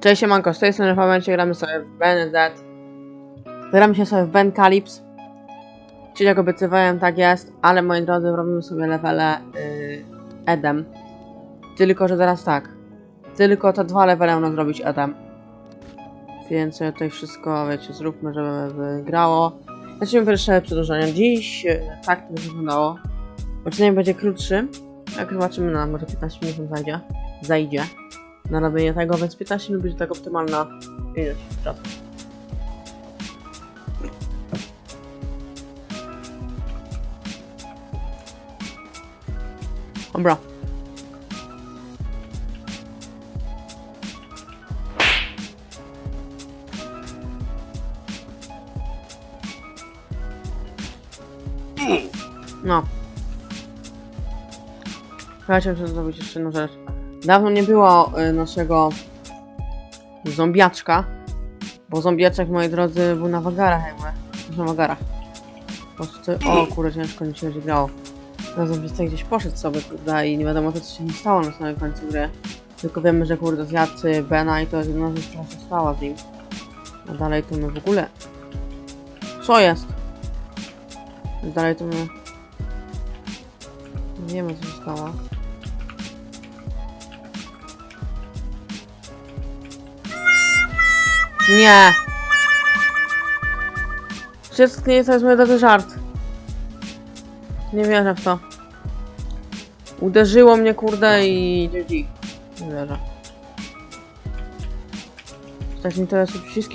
Cześć, siemanko, z tej strony momencie gramy sobie w BNZ. Gramy się sobie w Ben Calypso. Czyli jak obiecywałem, tak jest, ale moi drodzy, robimy sobie levele yy, Edem. Tylko, że teraz tak. Tylko te dwa levele można zrobić Edem. Więc sobie tutaj wszystko, wiecie, zróbmy, żeby wygrało. Zacznijmy pierwsze przedłużenie. Dziś yy, tak to wyglądało. Odcinek będzie krótszy. Jak zobaczymy, na może 15 minut zajdzie. Zajdzie na robienie tego, więc 15 minut będzie tak optymalna ilość czasu. Dobra. No. Słuchajcie, muszę zrobić jeszcze jedną rzecz. Dawno nie było y, naszego zombiaczka, bo zombiaczek, moi drodzy, był na wagarach jakby. Na wagarach. Po prostu, o kurde, ciężko mi się grało. Na zombiaczek gdzieś poszedł sobie, kurde, i nie wiadomo co się nie stało na samym końcu gry. Tylko wiemy, że kurde zjadł y, Bena i to jest jedna rzecz, która się stała z nim. A dalej to my w ogóle... Co jest? Dalej to my... Nie wiemy co się stało. Nie. Wszystko nie jest mój żart. Nie wierzę w to. Uderzyło mnie kurde i. Nie wierzę. Tak mi teraz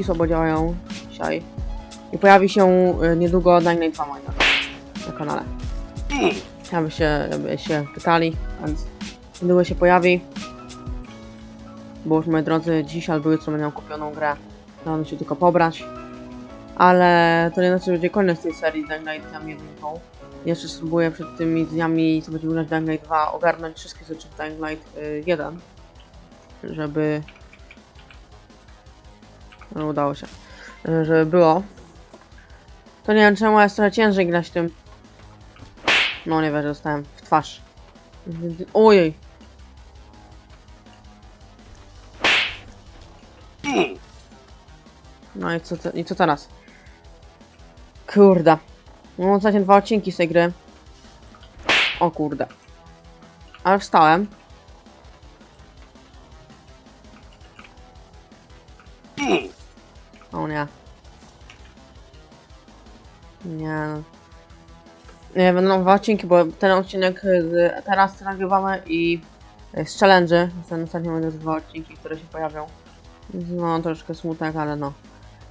słabo działają dzisiaj. I pojawi się y, niedługo Dying Light 2 moi drodzy, na kanale. Aby się, aby się pytali, więc niedługo się pojawi. Bo już moi drodzy, dziś albo jutro będę miał kupioną grę. Dałem się tylko pobrać. Ale to nie znaczy, że będzie koniec tej serii Dying Light dniami jedynką. Jeszcze spróbuję przed tymi dniami, co będzie wyglądać Dying Light 2, ogarnąć wszystkie rzeczy w Dying Light y, 1. Żeby... No, udało się. Y, żeby było. To nie wiem czemu jest trochę ciężej grać tym. No nie wiem, dostałem w twarz. Ojej. No i co, i co teraz? Kurde. No ostatnie dwa odcinki z tej gry. O kurde. Ale wstałem. O nie. Nie. Nie, będą dwa odcinki, bo ten odcinek z, teraz nagrywamy i z challenge. Ten ostatni będą dwa odcinki, które się pojawią. No, troszkę smutek, ale no.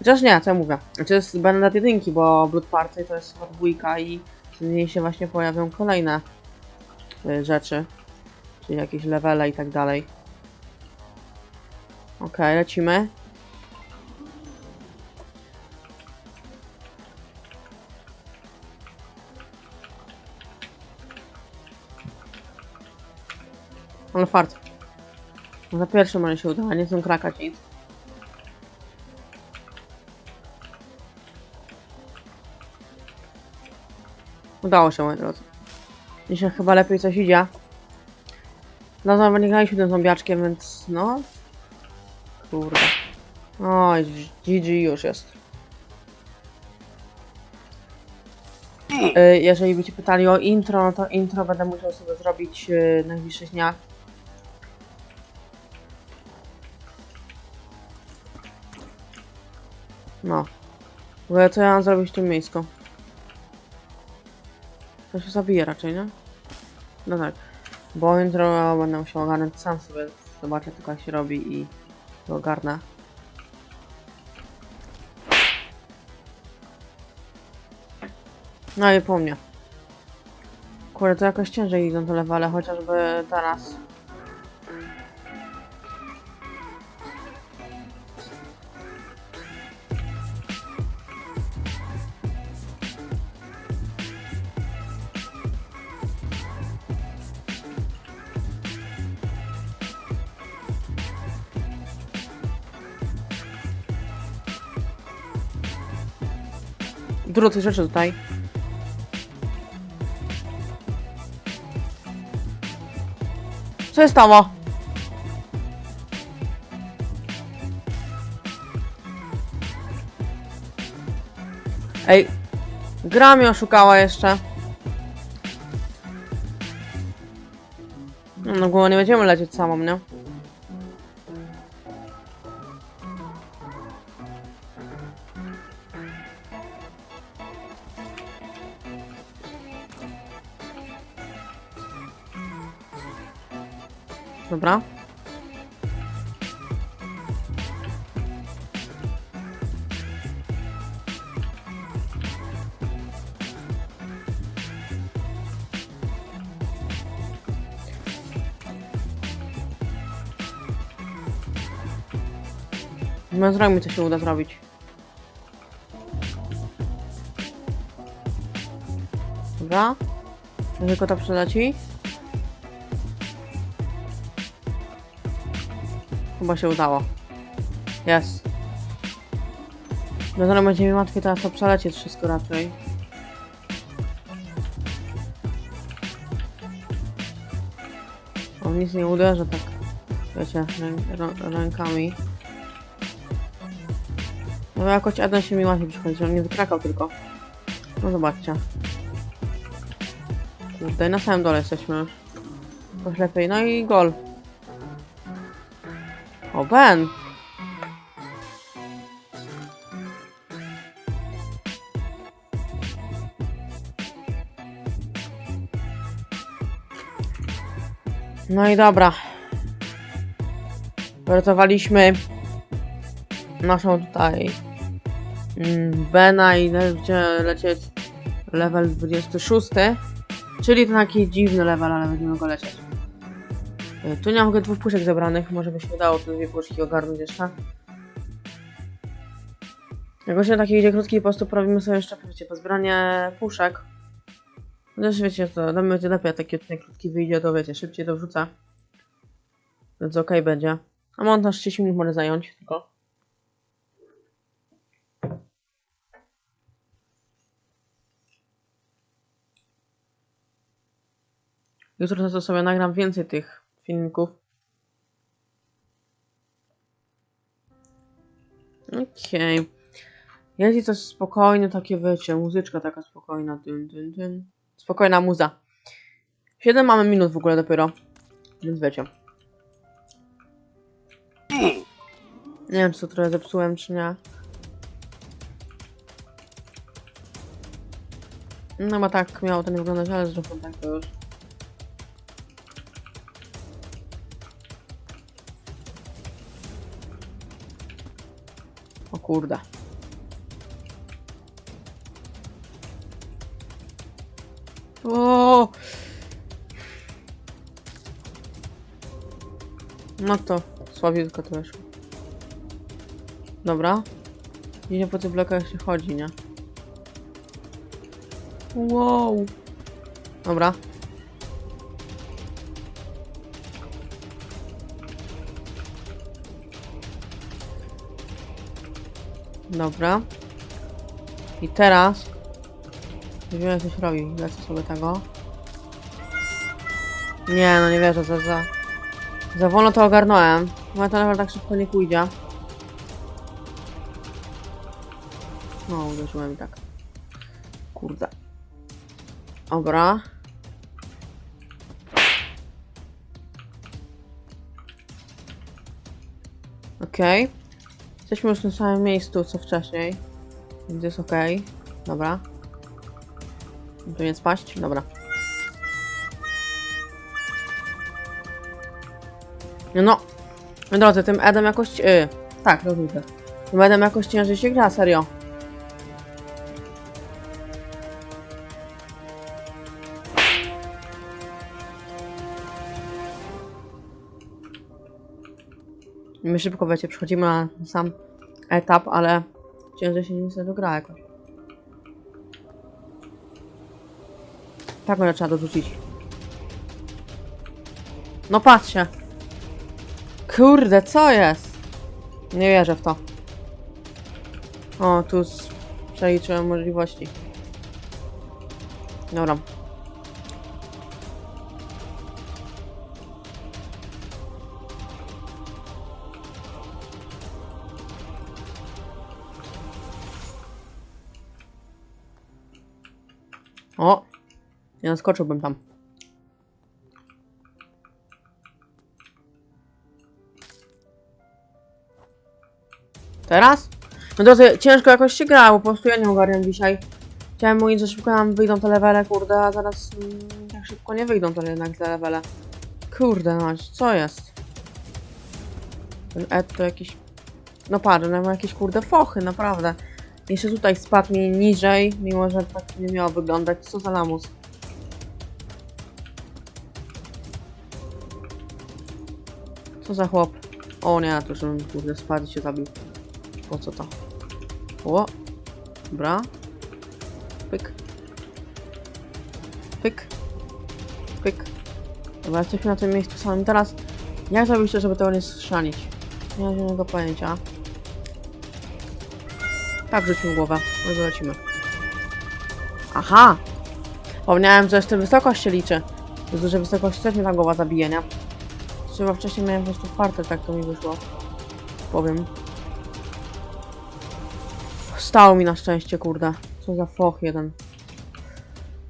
Chociaż nie, co ja mówię. To jest Benedett jedynki, bo Blood Party to jest chyba dwójka i w niej się właśnie pojawią kolejne y, rzeczy. Czyli jakieś levele i tak dalej. Okej, lecimy. Ale fart. Za pierwszy może się uda, nie chcę krakać nic. Udało się, moi drodzy. Dzisiaj chyba lepiej coś idzie. Dawno nie graliśmy tym zombiaczkiem, więc no. Kurde. Oj, GG już jest. Y, Jeżeli byście pytali o intro, no to intro będę musiał sobie zrobić y, na najbliższych dniach. No. W ogóle co ja mam zrobić w tym miejscu? To się zabije raczej, nie? No tak. Bo intro będę musiał ogarnąć sam sobie. Zobaczę tylko jak się robi i to ogarnę. No i po mnie. Kurde, to jakoś ciężej idą te levele, chociażby teraz. Dużo tych rzeczy tutaj. Co jest stało? Ej, gra mnie oszukała jeszcze. No, no nie będziemy lecieć samą, nie? Dobra. No zrobimy co się uda zrobić. Dobra. Tylko to przeleci. Chyba się udało. Jest. Zaraz będzie mi łatwiej teraz to przelecieć wszystko raczej. On nic nie uderzy tak, wiecie, rę, rę, rękami. No jakoś Adam się mi łatwiej przychodzi, on nie wykrakał tylko. No zobaczcie. Kurde, na samym dole jesteśmy. Trochę lepiej, no i gol. Ben! No i dobra. Uratowaliśmy naszą tutaj mm, Bena i będzie lecieć level 26. Czyli to taki dziwny level, ale będziemy go lecieć. Y, Tu nie mam dwóch puszek zebranych, może by się udało te dwie puszki ogarnąć jeszcze. Jak właśnie taki idzie krótki, po prostu robimy sobie jeszcze, wiecie, pozbieranie puszek. Chociaż wiecie, to mnie będzie lepiej, taki odcinek krótki wyjdzie, to wiecie, szybciej to wrzucę. Więc okej będzie. A montaż 30 minut może zająć, tylko. Jutro to sobie nagram więcej tych filmików. Okej. Okay. Jest coś spokojne, takie wiecie, muzyczka taka spokojna. Dyn, dyn, dyn. Spokojna muza. 7 mamy minut w ogóle dopiero. Więc wiecie. Nie wiem, czy to trochę zepsułem, czy nie. No bo tak miało nie wyglądać, ale zresztą tak to już. O kurde. O! No to słabiutko to weszło. Dobra. Gdzie po tych blokach się chodzi, nie? Wow. Dobra. Dobra. I teraz... Nie wiem, jak coś robi. Lecę sobie tego. Nie, no nie wierzę, za, za... Za wolno to ogarnąłem. No to nawet tak szybko nie pójdzie. No, uderzyłem i tak. Kurde. Dobra. Okej. Okay. Jesteśmy już tym samym miejscu co wcześniej. Więc jest. Okay. Dobra. Tu nie spaść? Dobra. No. Drodzy, tym Edem jakoś... Yy, tak, rozumiem. Tym Edem jakoś ciężej się gra, serio. My szybko, wiecie, przechodzimy na sam etap, ale ciężej się nim sobie gra jakoś. Tak będę trzeba dorzucić. No patrzcie. Kurde, co jest? Nie wierzę w to. O, tu przeliczyłem możliwości. Dobra. O! Nie naskoczyłbym tam. Teraz? No to ciężko jakoś się gra, bo po prostu ja nie ogarniam dzisiaj. Chciałem mówić, że szybko nam wyjdą te levele, kurde, a zaraz mm, tak szybko nie wyjdą to jednak te levele. Kurde, no, co jest? Ten Ed to jakiś... No patrz, no ma jakieś kurde fochy, naprawdę. Jeszcze tutaj spadł mi niżej, mimo że tak nie miało wyglądać. Co za lamus? Co za chłop? O nie, to już bym kurde spadł i się zabił. Po co to? O! Dobra. Pyk. Pyk. Pyk. Dobra, jesteśmy na tym miejscu samym. Teraz, jak zrobić to, żeby tego nie strzelić? Nie mam żadnego pojęcia. Tak, rzućmy głowę. No lecimy. Aha! Wspomniałem, że jeszcze wysokość się liczy. Z dużej wysokości też mnie ta głowa zabije, nie? Trzeba wcześniej miałem po prostu fartę, tak to mi wyszło. Powiem. Stało mi na szczęście, kurde. Co za foch jeden.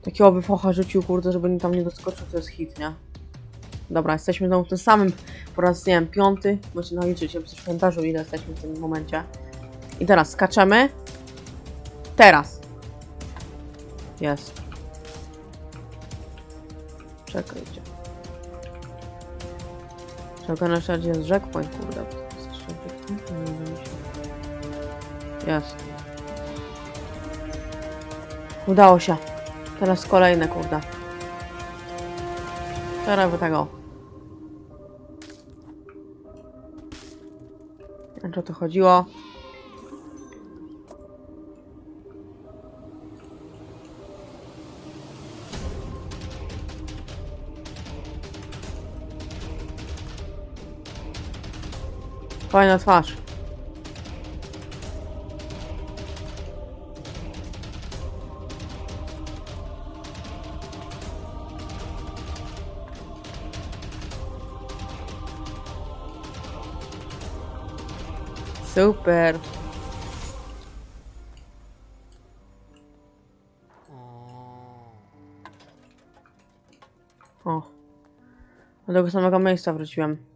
Takiego by focha rzucił, kurde, żeby mi tam nie doskoczył, to jest hit, nie? Dobra, jesteśmy znowu w tym samym, po raz, nie wiem, piąty. Możecie naliczyć, coś w komentarzu, ile jesteśmy w tym momencie. I teraz skaczemy. Teraz. Jest. Czekajcie. Czekaj, na razie jest checkpoint, kurde. Jest. Udało się. Teraz kolejne, kurde. Teraz by tego. A co to chodziło? Fajna twarz. Super. O. Do tego samego miejsca wróciłem.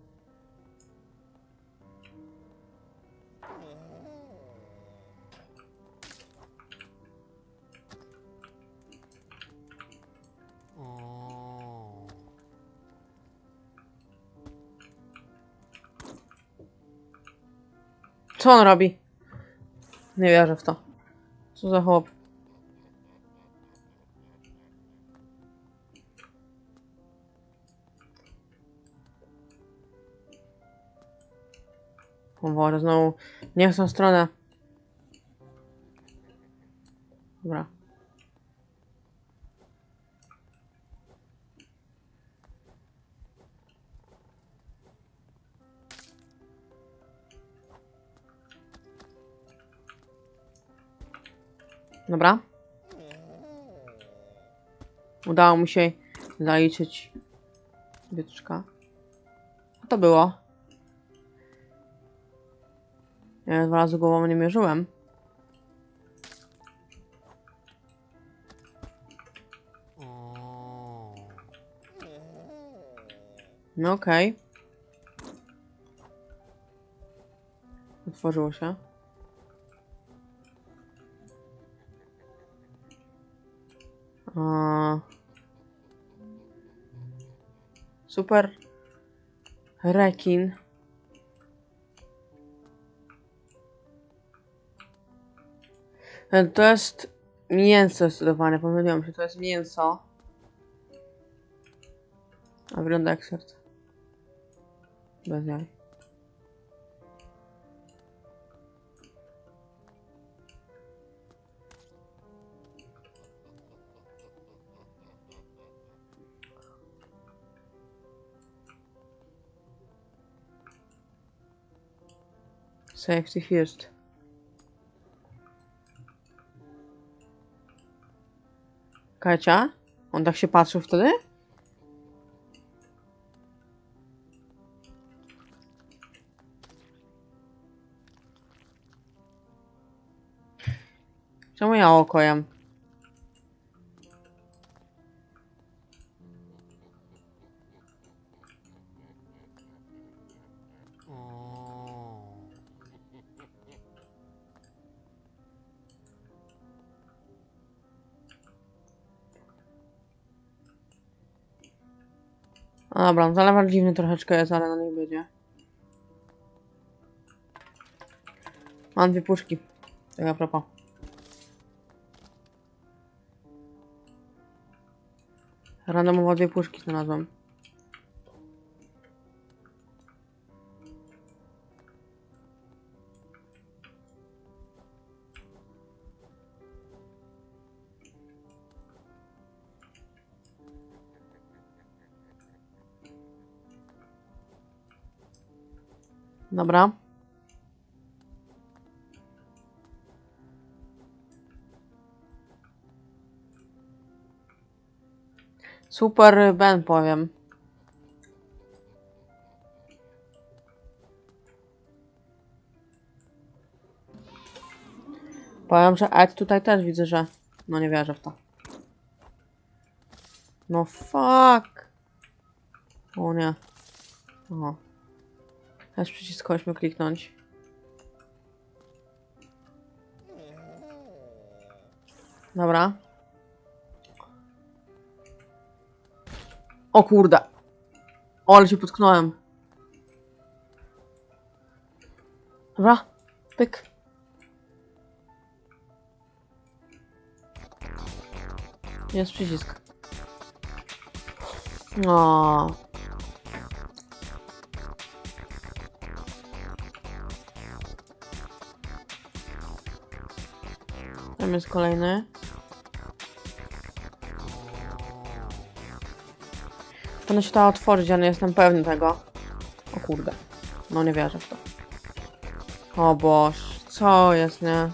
Co on robi? Nie wierzę w to. Co za chłop. O Boże, znowu nie w tą stronę. Dobra. Udało mi się zaliczyć byczka. Co to było? Ja dwa razy głową nie mierzyłem. No okej. Otworzyło się. Super. Rekin. To jest mięso zdecydowanie, pomyliłam się, to jest mięso. A wygląda jak serce. Bez jaj. Safety first. Kacia? On tak się patrzył wtedy? Czemu ja oko No dobra, zalewar dziwny troszeczkę jest, ale no niech będzie. Mam dwie puszki. Tak a propos. Randomowo dwie puszki znalazłem. Dobra. Super Ben powiem. Powiem, że Ed tutaj też widzę, że... No nie wierzę w to. No fuck. O nie. O. Też przycisk chodźmy kliknąć. Dobra. O kurde. O, ale się potknąłem. Dobra. Pyk. Jest przycisk. O. Tam jest kolejny. Powinno się to otworzyć, ale jestem pewny tego. O kurde. No nie wierzę w to. O boż, co jest, nie?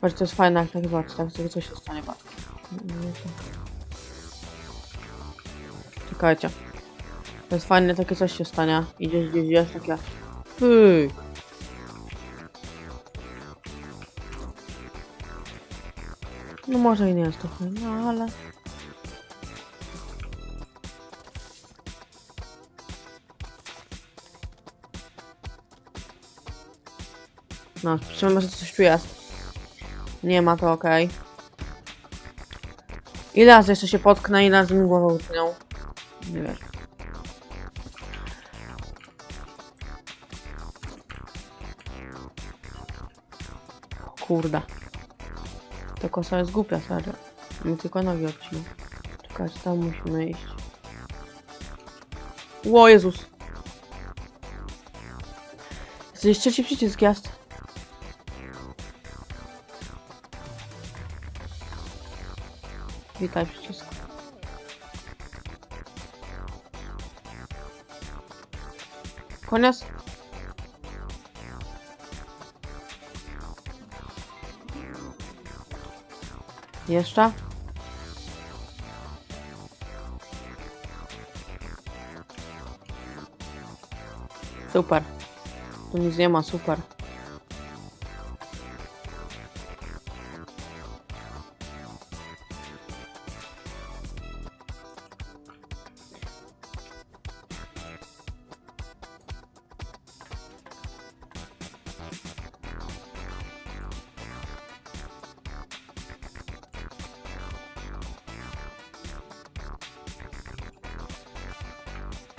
Patrz, to jest fajne, jak tak zobacz, tak sobie coś się stanie, patrz. Czekajcie. To jest fajne, takie coś się stanie. Idziesz gdzieś, jest takie... Pyk. No może i nie jest to fajne, no ale... No, przyjmę, że coś tu jest. Nie ma to, okej. Ile razy jeszcze się potknę, ile razy mi głowę utnął. Nie wiesz. O Kurde. Ta kosa jest głupia, serio. Mi tylko nogi odcina. Czekajcie, tam musimy iść. Ło, Jezus. Jest trzeci przycisk jest. Witaj przycisk. Koniec? Jeszcze? Super. Tu nic nie ma, super.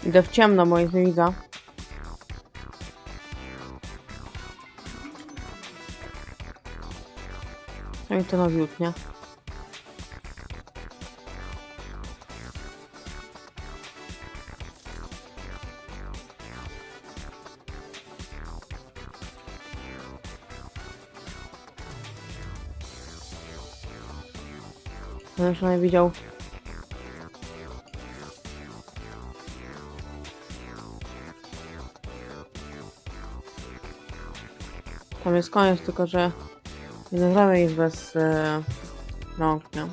Idę w ciemno, bo ich nie widzę. No i to na wiód, nie? No już nie widział. Tam jest koniec, tylko że nie nagramy ich bez e, rąk, nie?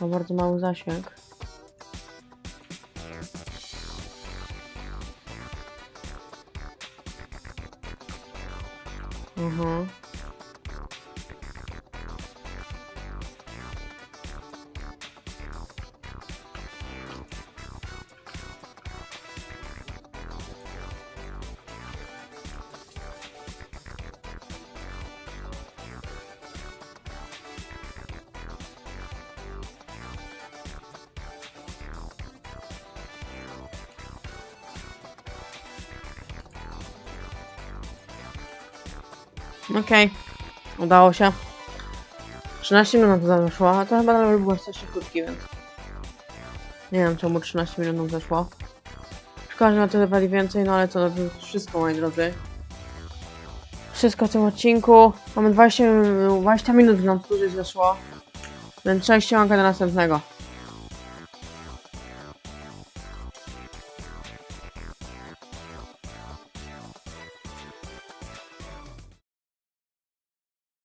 Ma bardzo mały zasięg. Mhm. Okej. Udało się. 13 minut zeszło, a to chyba dalej było strasznie krótki, więc... Nie wiem czemu 13 minut nam zeszło. Szkoda, że na tyle wali więcej, no ale to, to wszystko, moi drodzy. Wszystko w tym odcinku. Mamy 20, 20 minut nam dłużej zeszło. Więc cześć, siemanka do następnego.